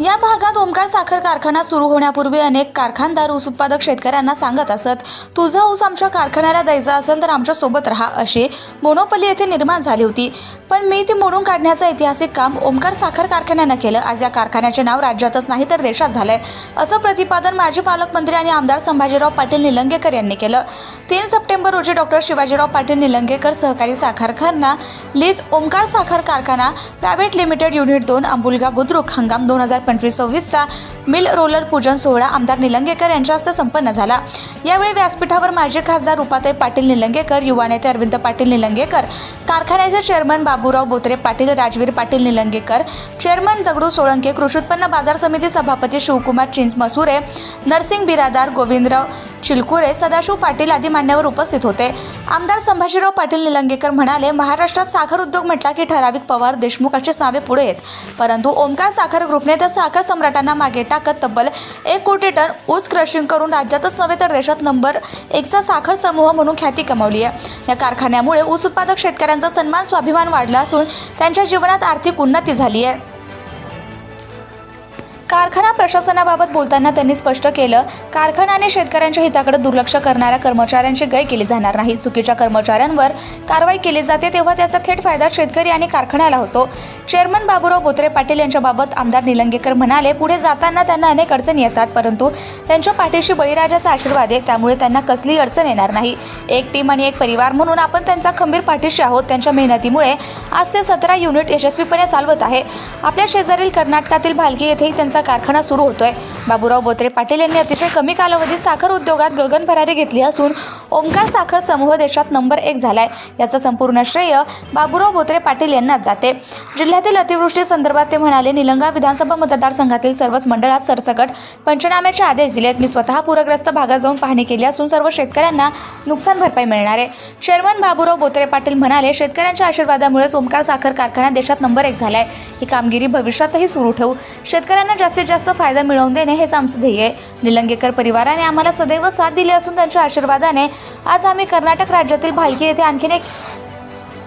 या भागात ओमकार साखर कारखाना सुरू होण्यापूर्वी अनेक कारखानदार ऊस उत्पादक शेतकऱ्यांना सांगत असत तुझा ऊस आमच्या कारखान्याला द्यायचा असेल तर आमच्यासोबत राहा अशी मोनोपली येथे निर्माण झाली होती. पण मी ती मोडून काढण्याचं ऐतिहासिक काम ओमकार साखर कारखान्यानं केलं. आज या कारखान्याचे नाव राज्यातच नाही तर देशात झालंय असं प्रतिपादन माजी पालकमंत्री आणि आमदार संभाजीराव पाटील निलंगेकर यांनी केलं. तीन सप्टेंबर रोजी डॉक्टर शिवाजीराव पाटील निलंगेकर सहकारी साखर कारखाना लीज ओमकार साखर कारखाना प्रायव्हेट लिमिटेड युनिट दोन अंबुलगा बुद्रुक हंगाम दोन हजार पंचवीस सव्वीसचा मिल रोलर पूजन सोहळा आमदार निलंगेकर यांच्या हस्ते संपन्न झाला. यावेळी व्यासपीठावर माजी खासदार रुपाताई पाटील निलंगेकर युवा नेते अरविंद पाटील निलंगेकर कारखान्याचे चेअरमन बाबूराव बोत्रे पाटील राजवीर पाटील निलंगेकर चेअरमन दगडू सोळंके कृषी उत्पन्न बाजार समिती सभापती शिवकुमार चिंच मसुरे नरसिंग बिरादार गोविंदराव चिलकुरे सदाशिव पाटील आदी मान्यवर उपस्थित होते. आमदार संभाजीराव पाटील निलंगेकर म्हणाले महाराष्ट्रात साखर उद्योग म्हटला की ठराविक पवार देशमुखाचीच नावे पुढे येत. परंतु ओमकार साखर ग्रुपने त्या साखर सम्राटांना मागे टाकत तब्बल एक कोटी टन ऊस क्रशिंग करून राज्यातच नव्हे तर देशात नंबर एकचा साखर समूह म्हणून ख्याती कमावली आहे. या कारखान्यामुळे ऊस उत्पादक शेतकऱ्यांचा सन्मान स्वाभिमान वाढला असून त्यांच्या जीवनात आर्थिक उन्नती झाली आहे. कारखाना प्रशासनाबाबत बोलताना त्यांनी स्पष्ट केलं कारखाना आणि शेतकऱ्यांच्या हिताकडे दुर्लक्ष करणाऱ्या कर्मचाऱ्यांची गय केली जाणार नाही. चुकीच्या कर्मचाऱ्यांवर कारवाई केली जाते तेव्हा त्याचा थेट फायदा शेतकरी आणि कारखान्याला होतो. चेअरमन बाबूराव बोत्रे पाटील यांच्याबाबत आमदार निलंगेकर म्हणाले पुढे जाताना त्यांना अनेक अडचणी येतात परंतु त्यांच्या पाठीशी बळीराजाचा आशीर्वाद आहे त्यामुळे त्यांना कसलीही अडचण येणार नाही. एक टीम आणि एक परिवार म्हणून आपण त्यांचा खंबीर पाठीशी आहोत. त्यांच्या मेहनतीमुळे आज ते सतरा युनिट यशस्वीपणे चालवत आहे. आपल्या शेजारील कर्नाटकातील भालकी येथेही त्यांचा कारखाना सुरू होतोय. बाबूराव बोत्रे पाटील यांनी अतिशय कमी कालावधीत साखर उद्योगात गगन भरारी घेतली असून ओमकार साखर समूह देशात नंबर एक झालाय. याचं संपूर्ण श्रेय बाबूराव बोत्रे पाटील यांनाच जाते. जिल्ह्यातील अतिवृष्टी संदर्भात ते म्हणाले निलंगा विधानसभा मतदारसंघातील सर्वच मंडळात सरसकट पंचनाम्याचे आदेश दिलेत. मी स्वतः पूरग्रस्त भागात जाऊन पाहणी केली असून सर्व शेतकऱ्यांना नुकसान भरपाई मिळणार आहे. चेअरमन बाबूराव बोत्रे पाटील म्हणाले शेतकऱ्यांच्या आशीर्वादामुळेच ओमकार साखर कारखाना देशात नंबर एक झालाय. ही कामगिरी भविष्यातही सुरू ठेवू. शेतकऱ्यांना जास्तीत जास्त फायदा मिळवून देणे हेच आमचं ध्येय आहे. निलंगेकर परिवाराने आम्हाला सदैव साथ दिली असून त्यांच्या आशीर्वादाने आज आम्ही कर्नाटक राज्यातील भालकी येथे आणखीन एक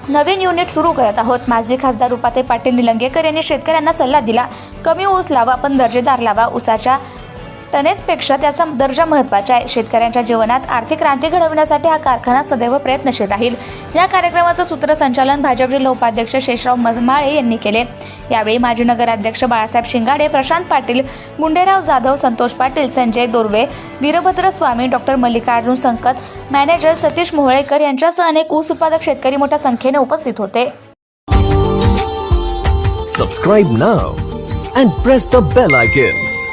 नवीन युनिट सुरू करत आहोत. माजी खासदार रुपाते पाटील निलंगेकर यांनी शेतकऱ्यांना सल्ला दिला. कमी ऊस लावा पण दर्जेदार लावा. ऊसाच्या टनेजपेक्षा त्याचा दर्जा महत्त्वाचा आहे. शेतकऱ्यांच्या जीवनात आर्थिक क्रांती घडवण्यासाठी हा कारखाना सदैव प्रयत्नशील राहील. या कार्यक्रमाचं सूत्रसंचालन भाजप जिल्हा उपाध्यक्ष शेषराव मजमाळे यांनी केले. यावेळी माजी नगराध्यक्ष बाळासाहेब शिंगाडे प्रशांत पाटील गुंडेराव जाधव संतोष पाटील संजय दोर्वे वीरभद्र स्वामी डॉक्टर मल्लिकार्जुन संकत मॅनेजर सतीश मोहळेकर यांच्यासह अनेक ऊस उत्पादक शेतकरी मोठ्या संख्येने उपस्थित होते. Subscribe now and press the bell icon.